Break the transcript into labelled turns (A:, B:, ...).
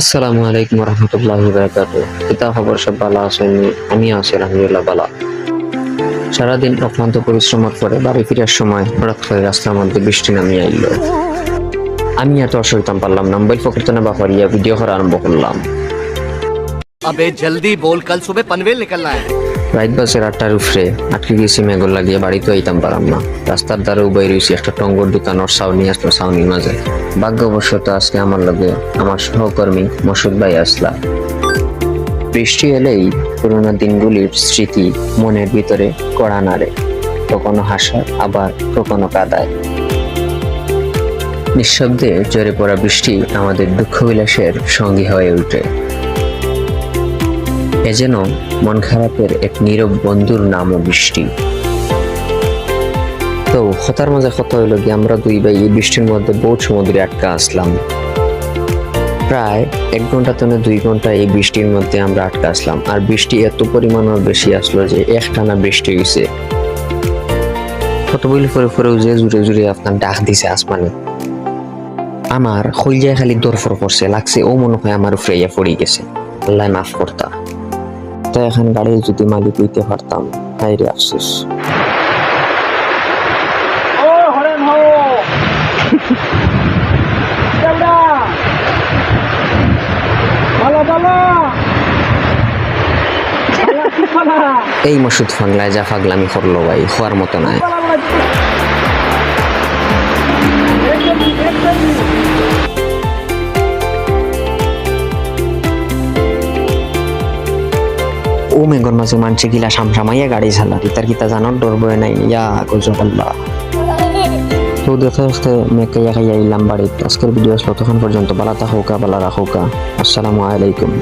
A: আসসালামু আলাইকুম রহমতুল্লাহ বারাকাত খবর সব ভালো আছেন? আমি আছি, আলহামদুলিল্লাহ বালা সারাদিন অক্লান্ত পরিশ্রমের পরে বাড়ি ফিরার সময় হঠাৎ করে রাস্তার মধ্যে বৃষ্টি নামিয়ে আইল। আমি এত অসুবিধা পারলাম না, মোবাইল পকেট না বাফারিয়া ভিডিও করা আরম্ভ করলাম।
B: আবে জলদি বল, কাল সুবে পনভেল নিকলনা হ্যায়।
A: রাইত বাসের আটটার উপরে আটকে গেছি মেঘর লাগিয়ে বাড়িতে আইতাম পারাম না। রাস্তার দ্বারা উবাই রয়েছি একটা টঙ্গর দোকানের সাউনি আসলো সাউনির মাঝে। ভাগ্যবশত আজকে আমার লগে আমার সহকর্মী মসুদ ভাই আসলা। বৃষ্টি এলেই পুরোনো দিনগুলির স্মৃতি মনের ভিতরে কড়া নাড়ে। কখনো হাসা আবার কখনো কাদায়। নিঃশব্দে জোরে পড়া বৃষ্টি আমাদের দুঃখ বিলাসের সঙ্গী হয়ে ওঠে। এ যেন মন খারাপের এক নীরব বন্ধুর নামও বৃষ্টি। তো হতার মাঝে কথা হইল কি আমরা দুই ভাই এই বৃষ্টির মধ্যে বহুত সমুদ্রে আটকা আসলাম। প্রায় এক ঘণ্টা থেকে দুই ঘণ্টা এই বৃষ্টির মধ্যে আমরা আটকা আসলাম। আর বৃষ্টি এত পরিমাণ বেশি আসলো যে একটানা বৃষ্টি হয়েছে কত বলি পরে পরেও যে জুড়ে জুড়ে আপনার ডাক দিছে আসমানে। আমার হইজায় খালি দরফর করছে, লাগছে ও মনে হয় আমার ফ্রেয়া পড়ে গেছে। আল্লাহ মাফ করতা। তো এখন গাড়ির যদি মালিক হইতে পারতাম হাই রে আফসোস এই মসুদ ফাংলায় যা ফাগলামি করল ভাই হওয়ার মতো নয়। ও মেঘর মাঝে মানছে গিলা সামসামাইয়া গাড়ি চালা ইতার কিতা জানো ডর বয়ে নাই, ইয়া গজবাল্লা তো দেখে আসতে মেঘকে খাইয়া ইলাম বাড়ি আজকের ভিডিও তখন পর্যন্ত? বালাতা হোকা বালা রাখোকা আসসালামু আলাইকুম।